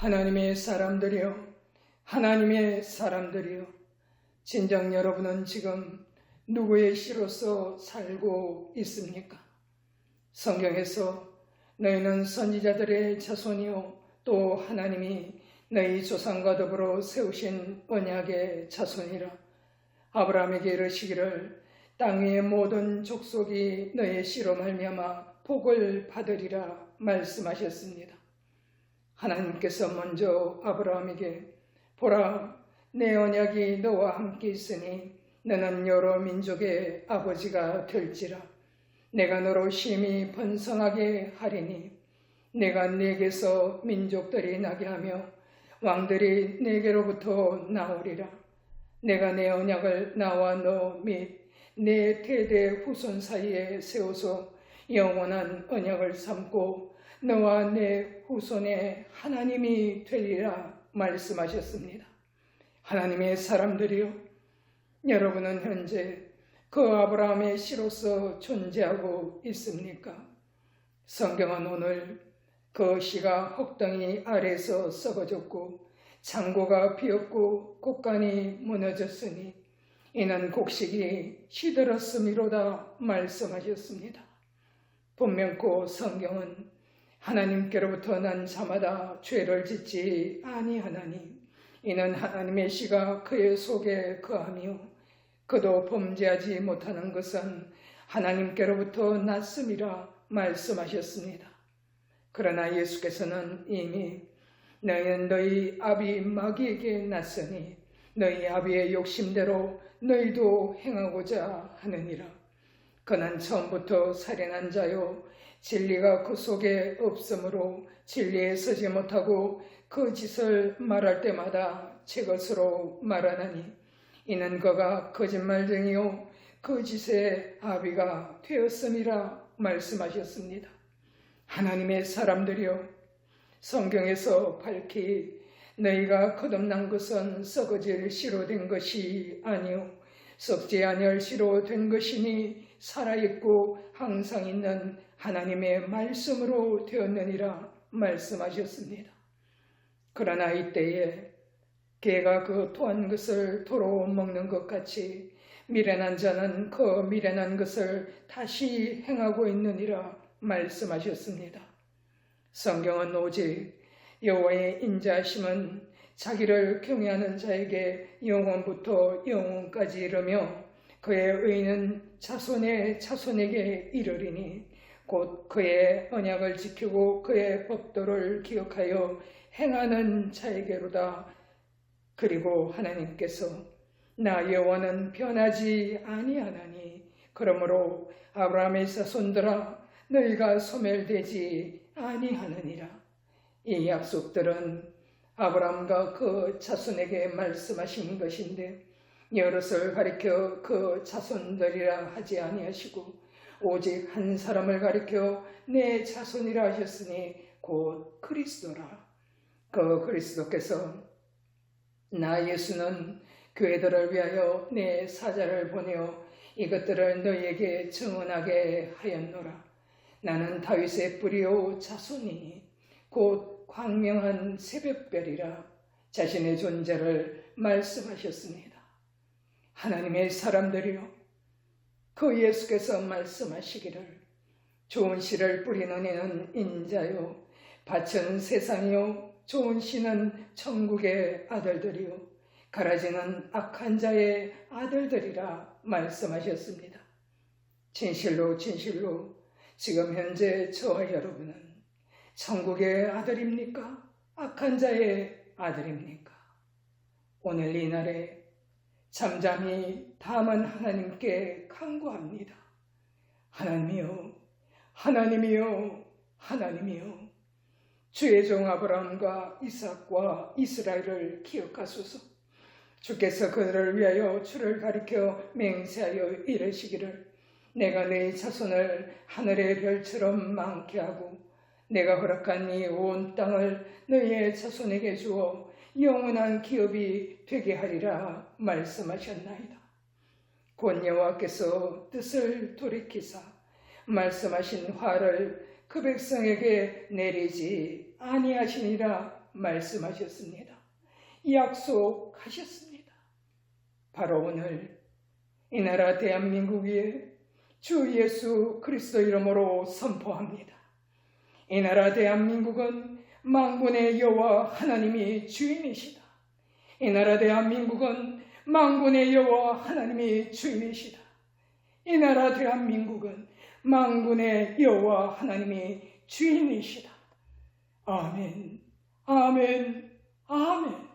하나님의 사람들이여, 하나님의 사람들이여, 진정 여러분은 지금 누구의 시로서 살고 있습니까? 성경에서 너희는 선지자들의 자손이요, 또 하나님이 너희 조상과 더불어 세우신 언약의 자손이라. 아브라함에게 이르시기를 땅 위의 모든 족속이 너의 씨로 말미암아 복을 받으리라 말씀하셨습니다. 하나님께서 먼저 아브라함에게 보라 내 언약이 너와 함께 있으니 너는 여러 민족의 아버지가 될지라. 내가 너로 심히 번성하게 하리니 내가 네게서 민족들이 나게 하며 왕들이 네게로부터 나오리라. 내가 내 언약을 나와 너 및 내 대대 후손 사이에 세워서 영원한 언약을 삼고 너와 내 후손의 하나님이 되리라 말씀하셨습니다. 하나님의 사람들이요. 여러분은 현재 그 아브라함의 씨로서 존재하고 있습니까? 성경은 오늘 그 씨가 혹덩이 아래서 썩어졌고 창고가 비었고 곡간이 무너졌으니 이는 곡식이 시들었음이로다 말씀하셨습니다. 분명코 성경은 하나님께로부터 난 자마다 죄를 짓지 아니하나니 이는 하나님의 씨가 그의 속에 거하며 그도 범죄하지 못하는 것은 하나님께로부터 났음이라 말씀하셨습니다. 그러나 예수께서는 이미 너희는 너희 아비 마귀에게 났으니 너희 아비의 욕심대로 너희도 행하고자 하느니라. 그는 처음부터 살인한 자요. 진리가 그 속에 없으므로 진리에 서지 못하고 그 짓을 말할 때마다 제 것으로 말하나니 이는 그가 거짓말쟁이요. 그 짓의 아비가 되었음이라 말씀하셨습니다. 하나님의 사람들이여 성경에서 밝히 너희가 거듭난 것은 썩어질 씨로 된 것이 아니요 썩지 아니할 씨로 된 것이니 살아있고 항상 있는 하나님의 말씀으로 되었느니라 말씀하셨습니다. 그러나 이때에 개가 그 토한 것을 도로 먹는 것 같이 미련한 자는 그 미련한 것을 다시 행하고 있느니라 말씀하셨습니다. 성경은 오직 여호와의 인자심은 자기를 경외하는 자에게 영원부터 영원까지 이르며 그의 의는 자손의 자손에게 이르리니 곧 그의 언약을 지키고 그의 법도를 기억하여 행하는 자에게로다. 그리고 하나님께서 나 여호와는 변하지 아니하나니 그러므로 아브라함의 자손들아 너희가 소멸되지 아니하느니라. 이 약속들은 아브라함과 그 자손에게 말씀하신 것인데 여럿을 가리켜 그 자손들이라 하지 아니하시고 오직 한 사람을 가리켜 내 자손이라 하셨으니 곧 그리스도라. 그 그리스도께서 나 예수는 교회들을 위하여 내 사자를 보내어 이것들을 너희에게 증언하게 하였노라. 나는 다윗의 뿌리오 자손이니 곧 광명한 새벽별이라 자신의 존재를 말씀하셨습니다. 하나님의 사람들이요. 그 예수께서 말씀하시기를 좋은 씨를 뿌리는 이는 인자요. 밭은 세상이요. 좋은 씨는 천국의 아들들이요. 가라지는 악한 자의 아들들이라 말씀하셨습니다. 진실로 진실로 지금 현재 저와 여러분은 천국의 아들입니까? 악한 자의 아들입니까? 오늘 이 날에 잠잠히 담은 하나님께 간구합니다. 하나님이요, 하나님이요, 하나님이요. 주의 종 아브라함과 이삭과 이스라엘을 기억하소서. 주께서 그들을 위하여 주를 가리켜 맹세하여 이르시기를 내가 내 자손을 하늘의 별처럼 많게 하고 내가 허락한 이 온 땅을 너희의 자손에게 주어 영원한 기업이 되게 하리라 말씀하셨나이다. 곧 여호와께서 뜻을 돌이키사 말씀하신 화를 그 백성에게 내리지 아니하시니라 말씀하셨습니다. 약속하셨습니다. 바로 오늘 이 나라 대한민국 위에 주 예수 그리스도 이름으로 선포합니다. 이 나라 대한민국은 망군의 여호와 하나님이 주인이시다. 이 나라 대한민국은 망군의 여호와 하나님이 주인이시다. 이 나라 대한민국은 망군의 여호와 하나님이 주인이시다. 아멘, 아멘, 아멘.